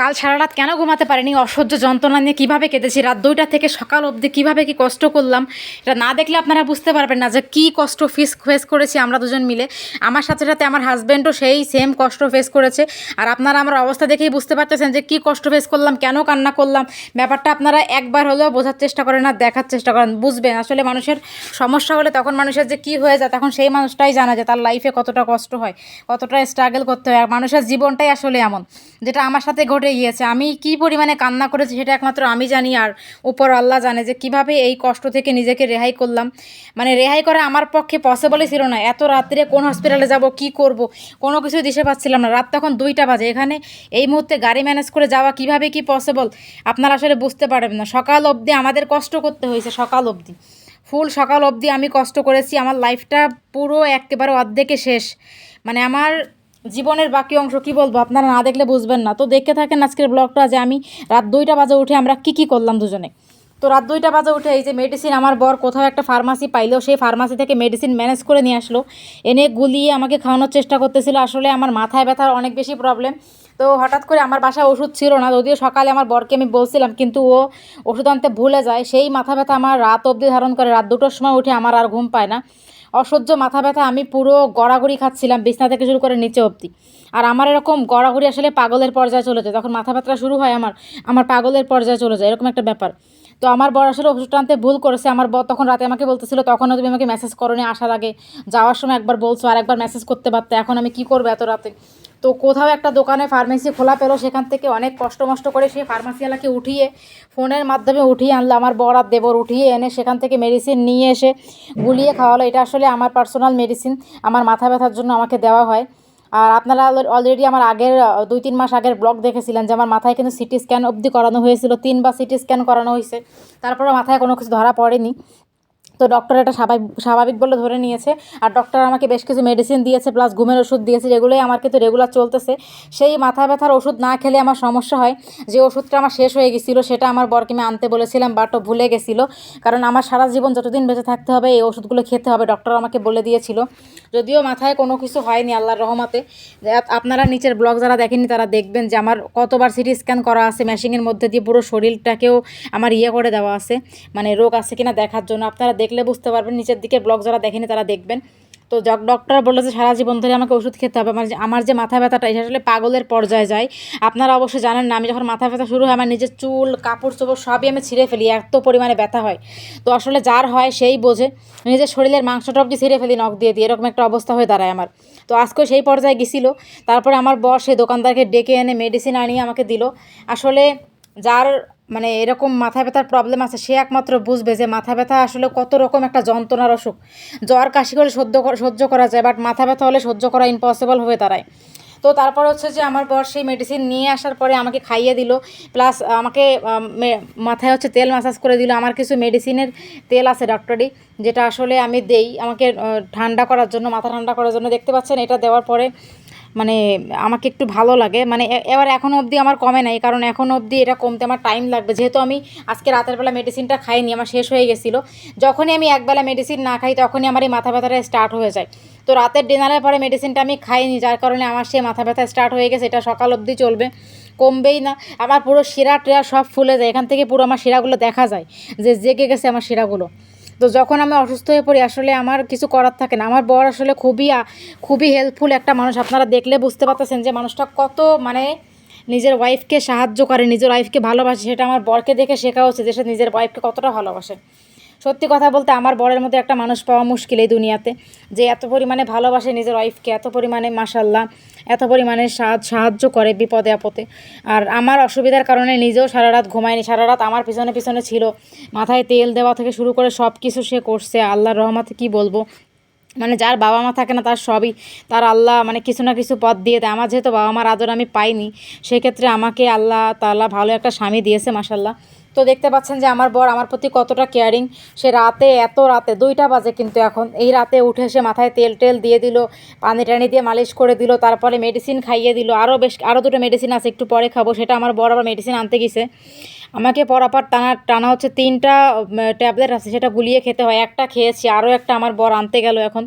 কাল সারা রাত কেন ঘুমাতে পারিনি? অসহ্য যন্ত্রণা নিয়ে কীভাবে কেঁদেছি? রাত দুইটা থেকে সকাল অবধি কীভাবে কি কষ্ট করলাম? এটা না দেখলে আপনারা বুঝতে পারবেন না যে কী কষ্ট ফেস ফেস করেছি আমরা দুজন মিলে। আমার সাথে সাথে আমার হাজব্যান্ডও সেই সেম কষ্ট ফেস করেছে। আর আপনারা আমার অবস্থা দেখেই বুঝতে পারতেছেন যে কী কষ্ট ফেস করলাম, কেন কান্না করলাম। ব্যাপারটা আপনারা একবার হলেও বোঝার চেষ্টা করেন আর দেখার চেষ্টা করেন। বুঝবেন, আসলে মানুষের সমস্যা হলে তখন মানুষের যে কী হয়ে যায়, তখন সেই মানুষটাই জানা যায় তার লাইফে কতটা কষ্ট হয়, কতটা স্ট্রাগল করতে হয়। আর মানুষের জীবনটাই আসলে এমন। যেটা আমার সাথে ঘটে গিয়েছে। আমি কি পরিমাণে কান্না করেছি সেটা একমাত্র আমি জানি আর উপর আল্লাহ জানে যে কীভাবে এই কষ্ট থেকে নিজেকে রেহাই করলাম। মানে রেহাই করা আমার পক্ষে পসিবলই ছিল না। এত রাত্রে কোন হসপিটালে যাব, কি করব, কোনো কিছু দিশে পাচ্ছিলাম না। রাত তখন দুইটা বাজে। এখানে এই মুহূর্তে গাড়ি ম্যানেজ করে যাওয়া কীভাবে কি পসিবল আপনারা আসলে বুঝতে পারবেন না। সকাল অবধি আমাদের কষ্ট করতে হয়েছে, সকাল অবধি। ফুল সকাল অবধি আমি কষ্ট করেছি। আমার লাইফটা পুরো একেবারে অর্ধেকে শেষ। মানে আমার জীবনের বাকি অংশ কি বলব? আপনারা না দেখলে বুঝবেন না। তো দেখে থাকেন আজকের ব্লগটা যে আমি রাত দুইটা বাজে উঠে আমরা কি কি করলাম দুজনে। তো রাত দুইটা বাজে উঠে এই যে মেডিসিন আমার বর কোথাও একটা ফার্মাসি পাইলো, সেই ফার্মাসি থেকে মেডিসিন ম্যানেজ করে নিয়ে আসলো। এনে গুলিয়ে আমাকে খাওয়ানোর চেষ্টা করতেছিল। আসলে আমার মাথায় ব্যথার অনেক বেশি প্রবলেম তো হঠাৎ করে আমার বাসায় ওষুধ ছিল না, যদিও সকালে আমার বরকে আমি বলছিলাম, কিন্তু ও ওষুধ আনতে ভুলে যায়। সেই মাথা ব্যথা আমার রাত অবধি ধারণ করে। রাত দুটোর সময় উঠে আমার আর ঘুম পায় না। অসহ্য মাথা ব্যথা, আমি পুরো গড়াগড়ি খাচ্ছিলাম, বিছনা থেকে শুরু করে নিচে অবধি। আর আমার এরকম গড়াগড়ি আসলে পাগলের পর্যায়ে চলে যায়। তখন মাথা ব্যথা শুরু হয় আমার আমার পাগলের পর্যায়ে চলে যায়, এরকম একটা ব্যাপার। তো আমার বর আসলে ওষুধটা আনতে ভুল করেছে। আমার বর তখন রাতে আমাকে বলতেছিল, তখনও তুমি আমাকে মেসেজ করো আসার আগে যাওয়ার সময় একবার বলছো আর একবার মেসেজ করতে পারতে। এখন আমি কি করব এত রাতে? তো কোথাও একটা দোকানে ফার্মেসি খোলা পেল, সেখান থেকে অনেক কষ্ট মষ্ট করে সেই ফার্মাসিওয়ালাকে উঠিয়ে, ফোনের মাধ্যমে উঠিয়ে আনলো, আমার বর আর দেবর উঠিয়ে এনে সেখান থেকে মেডিসিন নিয়ে এসে গুলিয়ে খাওয়ালো। এটা আসলে আমার পার্সোনাল মেডিসিন আমার মাথা ব্যথার জন্য আমাকে দেওয়া হয়। আর আপনারা অলরেডি আমার আগের দুই তিন মাস আগের ব্লগ দেখেছিলেন যে আমার মাথায় কিন্তু সিটি স্ক্যান অবধি করানো হয়েছিল, তিনবার সিটি স্ক্যান করানো হয়েছে। তারপরে মাথায় কোনো কিছু ধরা পড়েনি। তো ডক্টর এটা স্বাভাবিক স্বাভাবিক বলে ধরে নিয়েছে। আর ডক্টর আমাকে বেশ কিছু মেডিসিন দিয়েছে প্লাস ঘুমের ওষুধ দিয়েছে, যেগুলোই আমার কিন্তু রেগুলার চলতেছে। সেই মাথা ব্যথার ওষুধ না খেলে আমার সমস্যা হয়। যে ওষুধটা আমার শেষ হয়ে গেছিল, সেটা আমার বরকে আমি আনতে বলেছিলাম বাটও ভুলে গেছিল। কারণ আমার সারা জীবন যতদিন বেঁচে থাকতে হবে, এই ওষুধগুলো খেতে হবে ডক্টর আমাকে বলে দিয়েছিল। যদিও মাথায় কোনো কিছু হয়নি, আল্লাহর রহমতে। আপনারা নিচের ব্লগ যারা দেখেননি, তারা দেখবেন যে আমার কতবার সিটি স্ক্যান করা আছে মেশিনের মধ্যে দিয়ে পুরো শরীরটাকেও আমার ইয়ে করে দেওয়া আছে। মানে রোগ আছে কিনা দেখার জন্য। আপনারা দেখলে বুঝতে পারবেন, নিচের দিকে ব্লগ যারা দেখেনি তারা দেখবেন। তো ডক্টর বলল যে, সারা জীবন ধরে আমাকে ওষুধ খেতে হবে। আমার যে আমার যে মাথা ব্যথাটা, এটা আসলে পাগলের পর্যায়ে যায়। আপনারা অবশ্যই জানেন না, আমি যখন মাথা ব্যথা শুরু হয়, আমার নিজের চুল, কাপড় চোপড় সবই আমি ছিঁড়ে ফেলি, এত পরিমাণে ব্যথা হয়। তো আসলে যার হয় সেই বোঝে, নিজের শরীরের মাংসটা অবধি ছিঁড়ে ফেলি, নখ দিয়ে দিয়ে, এরকম একটা অবস্থা হয়ে দাঁড়ায় আমার। তো আজকেও সেই পর্যায়ে গেছিল, তারপরে আমার বস সেই দোকানদারকে ডেকে এনে মেডিসিন আনিয়ে আমাকে দিল। আসলে যার মানে এরকম মাথা ব্যথার প্রবলেম আছে, সে একমাত্র বুঝবে যে মাথা ব্যথা আসলে কত রকম একটা যন্ত্রণার অসুখ। জ্বর, কাশি করে সহ্য সহ্য করা যায় বাট মাথা ব্যথা হলে সহ্য করা ইম্পসিবল হয়ে দাঁড়ায়। তো তারপর হচ্ছে যে আমার বর সেই মেডিসিন নিয়ে আসার পরে আমাকে খাইয়ে দিল প্লাস আমাকে মাথায় হচ্ছে তেল মাসাজ করে দিল। আমার কিছু মেডিসিনের তেল আছে ডক্টরি যেটা আসলে আমি দেই। আমাকে ঠান্ডা করার জন্য, মাথা ঠান্ডা করার জন্য। দেখতে পাচ্ছেন, এটা দেওয়ার পরে মানে আমাকে একটু ভালো লাগে। মানে এবার এখনও অবধি আমার কমে নাই, কারণ এখনও অবধি এটা কমতে আমার টাইম লাগবে। যেহেতু আমি আজকে রাতের বেলা মেডিসিনটা খাইনি, আমার শেষ হয়ে গেছিল। যখনই আমি একবেলা মেডিসিন না খাই, তখনই আমার এই মাথা ব্যথাটা স্টার্ট হয়ে যায়। তো রাতের ডিনারের পরে মেডিসিনটা আমি খাইনি, যার কারণে আমার সেই মাথা ব্যথা স্টার্ট হয়ে গেছে, এটা সকাল অবধি চলবে। কমবেই না আমার পুরো শিরা টিরা সব ফুলে যায়, এখান থেকে পুরো আমার শিরাগুলো দেখা যায়। যে জেগে গেছে আমার শিরাগুলো। তো যখন আমি অসুস্থ হয়ে পড়ি, আসলে আমার কিছু করার থাকে না। আমার বর আসলে খুবই খুবই হেল্পফুল একটা মানুষ। আপনারা দেখলে বুঝতে পারতেছেন যে মানুষটা কত মানে নিজের ওয়াইফকে সাহায্য করে, নিজের ওয়াইফকে ভালোবাসে। সেটা আমার বরকে দেখে শেখা হচ্ছে যে সে নিজের ওয়াইফকে কতটা ভালোবাসে। সত্যি কথা বলতে আমার বরের মধ্যে একটা মানুষ পাওয়া মুশকিল এই দুনিয়াতে। যে এত পরিমাণে ভালোবাসে নিজের ওয়াইফকে এত পরিমাণে মাসাল্লাহ এত পরিমাণে সাহায্য করে বিপদে আপদে। আর আমার অসুবিধার কারণে নিজেও সারা রাত ঘুমায়নি সারা রাত আমার পিছনে পিছনে ছিল। মাথায় তেল দেওয়া থেকে শুরু করে সব কিছু সে করছে, আল্লাহর রহমাতে কি বলব? মানে যার বাবা মা থাকে না তার সবই, তার আল্লাহ মানে কিছু না কিছু পথ দিয়ে দেয়। আমার যেহেতু বাবা মার আদর আমি পাইনি, সেক্ষেত্রে আমাকে আল্লাহ তাল্লাহ ভালো একটা স্বামী দিয়েছে মাসাল্লাহ তো দেখতে পাচ্ছেন যে আমার বর আমার প্রতি কতটা কেয়ারিং সে রাতে, এত রাতে, দুইটা বাজে কিন্তু এখন। এই রাতে উঠে সে মাথায় তেল টেল দিয়ে দিল, পানি টানি দিয়ে মালিশ করে দিল, তারপরে মেডিসিন খাইয়ে দিল। আরও বেশ আরও দুটো মেডিসিন আছে, একটু পরে খাব, সেটা আমার বর আবার মেডিসিন আনতে গেছে। আমাকে পরাপার টানা টানা হচ্ছে তিনটা ট্যাবলেট আছে, সেটা গুলিয়ে খেতে হয়। একটা খেয়েছি আরও একটা আমার বর আনতে গেল এখন।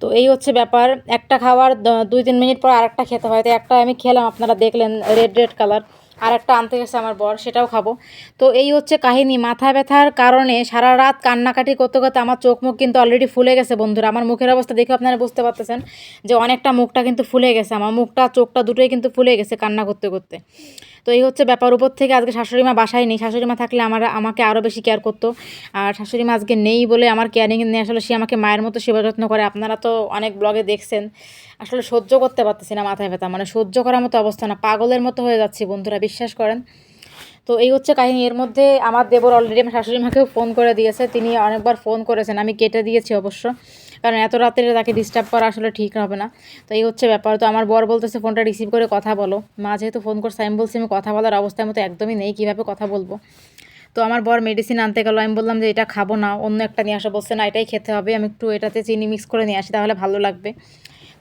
তো এই হচ্ছে ব্যাপার। একটা খাওয়ার দুই তিন মিনিট পর আরেকটা খেতে হয়। তো একটা আমি খেলাম, আপনারা দেখলেন রেড রেড কালার আর একটা আনতে গেছে আমার বর, সেটাও খাব। তো এই হচ্ছে কাহিনী, মাথা ব্যথার কারণে সারা রাত কান্নাকাটি করতে করতে আমার চোখ মুখ কিন্তু অলরেডি ফুলে গেছে বন্ধুরা। আমার মুখের অবস্থা দেখে আপনারা বুঝতে পারতেছেন যে অনেকটা মুখটা কিন্তু ফুলে গেছে। আমার মুখটা, চোখটা দুটোই কিন্তু ফুলে গেছে কান্না করতে করতে। তো এই হচ্ছে ব্যাপার। উপর থেকে আজকে শাশুড়ি মা বাসায় নেই। শাশুড়ি মা থাকলে আমার, আমাকে আরও বেশি কেয়ার করতো। আর শাশুড়ি মা আজকে নেই বলে আমার কেয়ারিং নিয়ে আসলে সে আমাকে মায়ের মতো সেবা যত্ন করে। আপনারা তো অনেক ব্লগে দেখছেন। আসলে সহ্য করতে পারতেছি না মাথায় ব্যথা। মানে সহ্য করার মতো অবস্থা না। পাগলের মতো হয়ে যাচ্ছি বন্ধুরা, বিশ্বাস করেন। তো এই হচ্ছে কাহিনী। এর মধ্যে আমার দেবর অলরেডি আমার শাশুড়ি মাকেও ফোন করে দিয়েছে। তিনি অনেকবার ফোন করেছেন। আমি কেটে দিয়েছি অবশ্য। কারণ এত রাত্রে তাকে ডিস্টার্ব করা আসলে ঠিক হবে না। তো এই হচ্ছে ব্যাপার। তো আমার বর বলতেছে, ফোনটা রিসিভ করে কথা বলো। মা যেহেতু ফোন করছে, আমি বলছি, আমি কথা বলার অবস্থার মতো একদমই নেই, কীভাবে কথা বলব? তো আমার বর মেডিসিন আনতে গেলো। আমি বললাম যে, এটা খাব না, অন্য একটা নিয়ে আসা। বলছে, না, এটাই খেতে হবে। আমি একটু এটাতে চিনি মিক্স করে নিয়ে আসি, তাহলে ভালো লাগবে।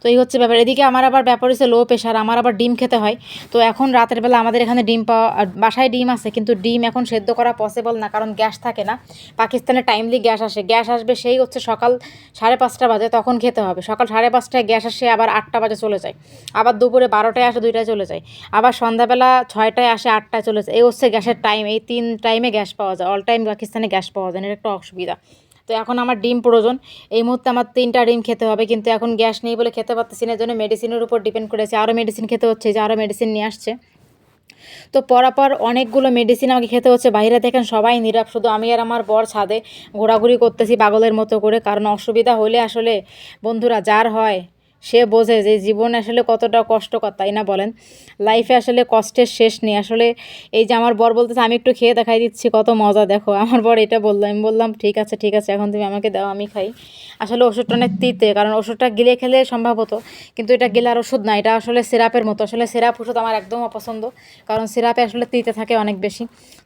তো এই হচ্ছে ব্যাপার। এদিকে আমার আবার ব্যাপার হচ্ছে লো প্রেশার আমার আবার ডিম খেতে হয়। তো এখন রাতের বেলা আমাদের এখানে ডিম পাওয়া বাসায় ডিম আছে, কিন্তু ডিম এখন সেদ্ধ করা পসিবল না, কারণ গ্যাস থাকে না। পাকিস্তানে টাইমলি গ্যাস আসে। গ্যাস আসবে সেই হচ্ছে সকাল সাড়ে পাঁচটা বাজে, তখন খেতে হবে। সকাল সাড়ে পাঁচটায় গ্যাস আসে, আবার আটটা বাজে চলে যায়। আবার দুপুরে বারোটায় আসে, দুইটায় চলে যায়। আবার সন্ধ্যাবেলা ছয়টায় আসে, আটটায় চলে যায়। এই হচ্ছে গ্যাসের টাইম এই তিন টাইমে গ্যাস পাওয়া যায়। অল টাইম পাকিস্তানে গ্যাস পাওয়া যায় এটা একটা অসুবিধা। তো এখন আমার ডিম প্রয়োজন। এই মুহূর্তে আমার তিনটা ডিম খেতে হবে, কিন্তু এখন গ্যাস নেই বলে খেতে পারতেছি না জন্য মেডিসিনের উপর ডিপেন্ড করেছে। আরও মেডিসিন খেতে হচ্ছে যে আরও মেডিসিন নিয়ে আসছে। তো পরাপর অনেকগুলো মেডিসিন আমাকে খেতে হচ্ছে। বাইরে দেখেন সবাই নীরব, শুধু আমি আর আমার বর ছাদে ঘোরাঘুরি করতেছি পাগলের মতো করে, কারণ অসুবিধা হলে আসলে বন্ধুরা যার হয় সে বোঝে যে জীবন আসলে কতটা কষ্টকর, তাই না বলেন? লাইফে আসলে কষ্টের শেষ নেই। আসলে এই যে আমার বর বলতেছে, আমি একটু খেয়ে দেখাই দিচ্ছি, কত মজা, দেখো। আমার বর এটা বলল। আমি বললাম, ঠিক আছে ঠিক আছে, এখন তুমি আমাকে দাও, আমি খাই। আসলে ওষুধটা অনেক তিতে, কারণ ওষুধটা গিলে খেলে সম্ভব হতো কিন্তু এটা গেলে আর ওষুধ না, এটা আসলে সিরাপের মতো। আসলে সিরাপ ওষুধ আমার একদম অপছন্দ, কারণ সিরাপে আসলে তিতে থাকে অনেক বেশি।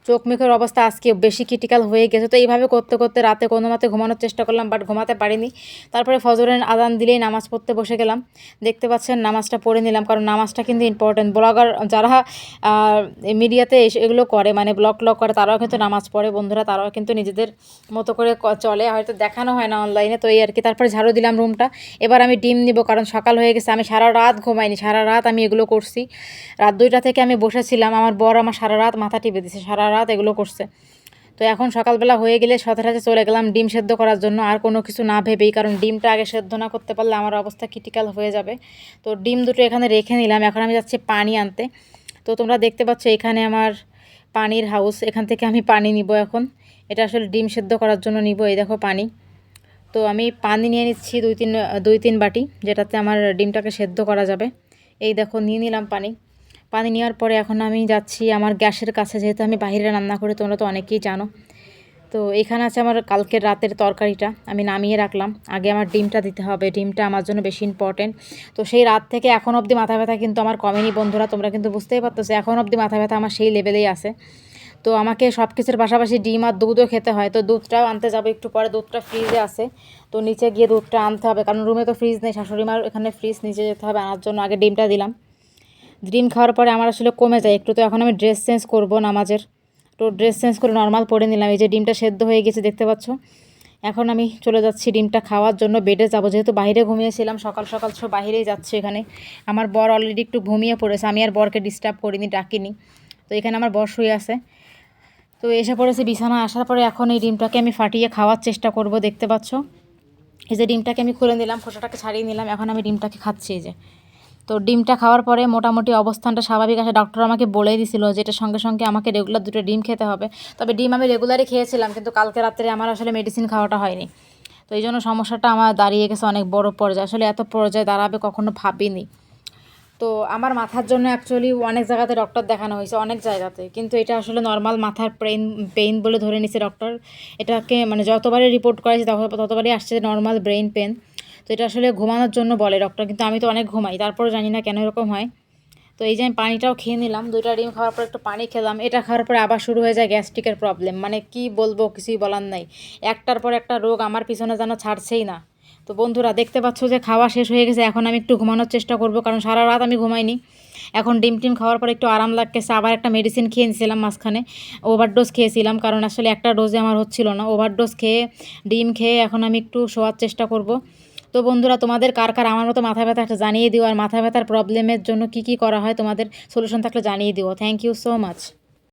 চোখ মুখের অবস্থা আজকে বেশি ক্রিটিক্যাল হয়ে গেছে, তো এইভাবে করতে করতে রাতে কোনো মতে ঘুমানোর চেষ্টা করলাম বাট ঘুমাতে পারিনি। তারপরে ফজরের আদান দিলেই নামাজ পড়তে বসে গেলাম। দেখতে পাচ্ছেন, নামাজটা পড়ে নিলাম, কারণ নামাজটা কিন্তু ইম্পর্টেন্ট ব্লগার যারা মিডিয়াতে এগুলো করে মানে ব্লগ ট্লগ করে, তারাও কিন্তু নামাজ পড়ে। বন্ধুরা, তারাও কিন্তু নিজেদের মতো করে চলে। হয়তো দেখানো হয় না অনলাইনে তো এই আর কি। তারপরে ঝাড়ু দিলাম রুমটা এবার আমি ডিম নিব, কারণ সকাল হয়ে গেছে। আমি সারা রাত ঘুমাইনি, সারা রাত আমি এগুলো করছি। রাত দুইটা থেকে আমি বসেছিলাম। আমার বর আমার সারা রাত মাথা টিপে দিছে, সারা রাত এগুলো করছে। তো এখন সকালবেলা হয়ে গেলে সতেরাতে চলে গেলাম। ডিম সেদ্ধ করার জন্য আর কোনো কিছু না ভেবেই, কারণ ডিমটা আগে সেদ্ধ না করতে পারলে আমার অবস্থা ক্রিটিক্যাল হয়ে যাবে। তো ডিম দুটো এখানে রেখে নিলাম। এখন আমি যাচ্ছি পানি আনতে। তো তোমরা দেখতে পাচ্ছ এখানে আমার পানির হাউস এখান থেকে আমি পানি নিব এখন। এটা আসলে ডিম সেদ্ধ করার জন্য নিব, এই দেখো পানি। তো আমি পানি নিয়ে নিচ্ছি দুই তিন দুই তিন বাটি, যেটাতে আমার ডিমটাকে সেদ্ধ করা যাবে। এই দেখো, নিয়ে নিলাম পানি। পানি নেওয়ার পরে এখন আমি যাচ্ছি আমার গ্যাসের কাছে, যেহেতু আমি বাইরে রান্না করি, তোমরা তো অনেকেই জানো। তো এখানে আছে আমার কালকের রাতের তরকারিটা, আমি নামিয়ে রাখলাম। আগে আমার ডিমটা দিতে হবে, ডিমটা আমার জন্য বেশি ইম্পর্টেন্ট তো সেই রাত থেকে এখন অবধি মাথা ব্যথা কিন্তু আমার কমেনি বন্ধুরা, তোমরা কিন্তু বুঝতেই পারতেছো, এখন অবধি মাথা ব্যথা আমার সেই লেভেলেই আছে। তো আমাকে সব কিছুর পাশাপাশি ডিম আর দুধও খেতে হয়, তো দুধটাও আনতে যাব একটু পরে, দুধটা ফ্রিজে আছে। তো নিচে গিয়ে দুধটা আনতে হবে, কারণ রুমে তো ফ্রিজ নেই, শাশুড়ি মার এখানে ফ্রিজ নিচে যেতে হবে, আনার জন্য আগে ডিমটা দিলাম। ডিম খাওয়ার পরে আমার আসলে কমে যায়। একটু তো এখন আমি ড্রেস চেঞ্জ করব নামাজের। তো ড্রেস চেঞ্জ করে নর্মাল পরে নিলাম। এই যে ডিমটা সেদ্ধ হয়ে গেছে, দেখতে পাচ্ছ? এখন আমি চলে যাচ্ছি ডিমটা খাওয়ার জন্য। বেডে যাব। যেহেতু বাইরে ঘুমিয়েছিলাম, সকাল সকাল সব বাইরেই যাচ্ছে এখানে। আমার বর অলরেডি একটু ঘুমিয়ে পড়েছে। আমি আর বরকে ডিস্টার্ব করিনি, ডাকিনি। তো এখানে আমার বর শুয়ে আছে। তো এসে পড়েছে বিছানা আসার পরে এখন এই ডিমটাকে আমি ফাটিয়ে খাওয়ার চেষ্টা করব, দেখতে পাচ্ছ? এই যে ডিমটাকে আমি খুলে নিলাম, খোসাটাকে ছাড়িয়ে নিলাম। এখন আমি ডিমটাকে খাচ্ছি এই যে। তো ডিমটা খাওয়ার পরে মোটামুটি অবস্থানটা স্বাভাবিক আসে ডক্টর আমাকে বলেই দিছিল যে এটার সঙ্গে সঙ্গে আমাকে রেগুলার দুটো ডিম খেতে হবে। তবে ডিম আমি রেগুলারই খেয়েছিলাম, কিন্তু কালকে রাত্রে আমার আসলে মেডিসিন খাওয়াটা হয়নি। তো এই জন্য সমস্যাটা আমার দাঁড়িয়ে গেছে অনেক বড় পর্যায়ে। আসলে এত পর্যায়ে দাঁড়াবে কখনো ভাবিনি। তো আমার মাথার জন্য অ্যাকচুয়ালি অনেক জায়গাতে ডক্টর দেখানো হয়েছে, অনেক জায়গাতে। কিন্তু এটা আসলে নর্মাল মাথার পেইন পেইন বলে ধরে নিছে ডক্টর এটাকে মানে যতবারই রিপোর্ট করেছি তত- ততবারই আসছে নর্মাল ব্রেইন পেন তো এটা আসলে ঘুমানোর জন্য বলে ডক্টর কিন্তু আমি তো অনেক ঘুমাই তারপরে জানি না কেন এরকম হয়। তো এই যে আমি পানিটাও খেয়ে নিলাম, দুইটা ডিম খাওয়ার পর একটু পানি খেলাম, এটা খাওয়ার পরে আবার শুরু হয়ে যায় গ্যাস্ট্রিকের প্রবলেম মানে কি বলব কিছুই বলার নাই। একটার পর একটা রোগ আমার পিছনে যেন ছাড়ছেই না। তো বন্ধুরা, দেখতে পাচ্ছ যে খাওয়া শেষ হয়ে গেছে, এখন আমি একটু ঘুমানোর চেষ্টা করব, কারণ সারা রাত আমি ঘুমাইনি। এখন ডিম টিম খাওয়ার পর একটু আরাম লাগতেছে, আবার একটা মেডিসিন খেয়ে নিয়েছিলাম মাঝখানে ওভারডোজ খেয়েছিলাম, কারণ আসলে একটা ডোজে আমার হচ্ছিল না। ওভারডোজ খেয়ে, ডিম খেয়ে এখন আমি একটু শোয়ার চেষ্টা করব। তো বন্ধুরা, তোমাদের কার কার আমার মতো মাথা ব্যথা একটা জানিয়ে দিও, আর মাথা ব্যথার প্রবলেমের জন্য কি কি করা হয় তোমাদের সলিউশন থাকলে জানিয়ে দিও। Thank you so much